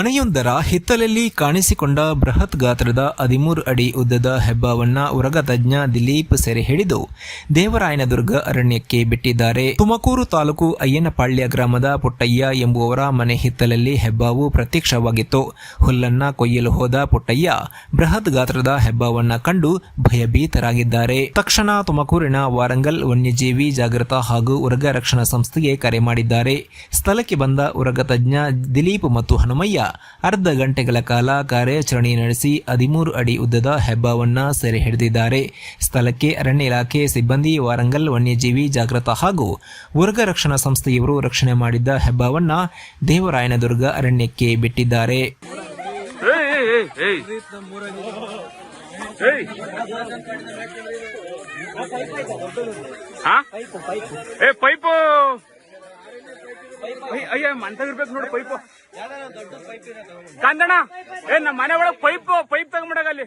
ಮನೆಯೊಂದರ ಹಿತ್ತಲಲ್ಲಿ ಕಾಣಿಸಿಕೊಂಡ ಬೃಹತ್ ಗಾತ್ರದ ಹದಿಮೂರು ಅಡಿ ಉದ್ದದ ಹೆಬ್ಬಾವನ್ನ ಉರಗ ತಜ್ಞ ದಿಲೀಪ್ ಸೆರೆ ಹಿಡಿದು ದೇವರಾಯನದುರ್ಗ ಅರಣ್ಯಕ್ಕೆ ಬಿಟ್ಟಿದ್ದಾರೆ. ತುಮಕೂರು ತಾಲೂಕು ಅಯ್ಯನಪಾಳ್ಯ ಗ್ರಾಮದ ಪುಟ್ಟಯ್ಯ ಎಂಬುವರ ಮನೆ ಹಿತ್ತಲಲ್ಲಿ ಹೆಬ್ಬಾವು ಪ್ರತ್ಯಕ್ಷವಾಗಿತ್ತು. ಹುಲ್ಲನ್ನ ಕೊಯ್ಯಲು ಹೋದ ಪುಟ್ಟಯ್ಯ ಬೃಹತ್ ಗಾತ್ರದ ಹೆಬ್ಬಾವನ್ನ ಕಂಡು ಭಯಭೀತರಾಗಿದ್ದಾರೆ. ತಕ್ಷಣ ತುಮಕೂರಿನ ವಾರಂಗಲ್ ವನ್ಯಜೀವಿ ಜಾಗೃತ ಹಾಗೂ ಉರಗ ರಕ್ಷಣಾ ಸಂಸ್ಥೆಗೆ ಕರೆ ಮಾಡಿದ್ದಾರೆ. ಸ್ಥಳಕ್ಕೆ ಬಂದ ಉರಗ ತಜ್ಞ ದಿಲೀಪ್ ಮತ್ತು ಹನುಮಯ್ಯ ಅರ್ಧ ಗಂಟೆಗಳ ಕಾಲ ಕಾರ್ಯಾಚರಣೆ ನಡೆಸಿ ಹದಿಮೂರು ಅಡಿ ಉದ್ದದ ಹೆಬ್ಬಾವನ್ನ ಸೆರೆ ಹಿಡಿದಿದ್ದಾರೆ. ಸ್ಥಳಕ್ಕೆ ಅರಣ್ಯ ಇಲಾಖೆ ಸಿಬ್ಬಂದಿ, ವಾರಂಗಲ್ ವನ್ಯಜೀವಿ ಜಾಗೃತ ಹಾಗೂ ಉರ್ಗ ರಕ್ಷಣಾ ಸಂಸ್ಥೆಯವರು ರಕ್ಷಣೆ ಮಾಡಿದ್ದ ಹೆಬ್ಬಾವನ್ನ ದೇವರಾಯನದುರ್ಗ ಅರಣ್ಯಕ್ಕೆ ಬಿಟ್ಟಿದ್ದಾರೆ. ಪೈಪು! ಅಯ್ಯ, ಅಯ್ಯ ಇರ್ಬೇಕು ನೋಡು ಪೈಪು. ಕಂದಣ ಏ ನಮ್ಮ ಮನೆ ಒಳಗ್ ಪೈಪ್ ಪೈಪ್ ಅಲ್ಲಿ.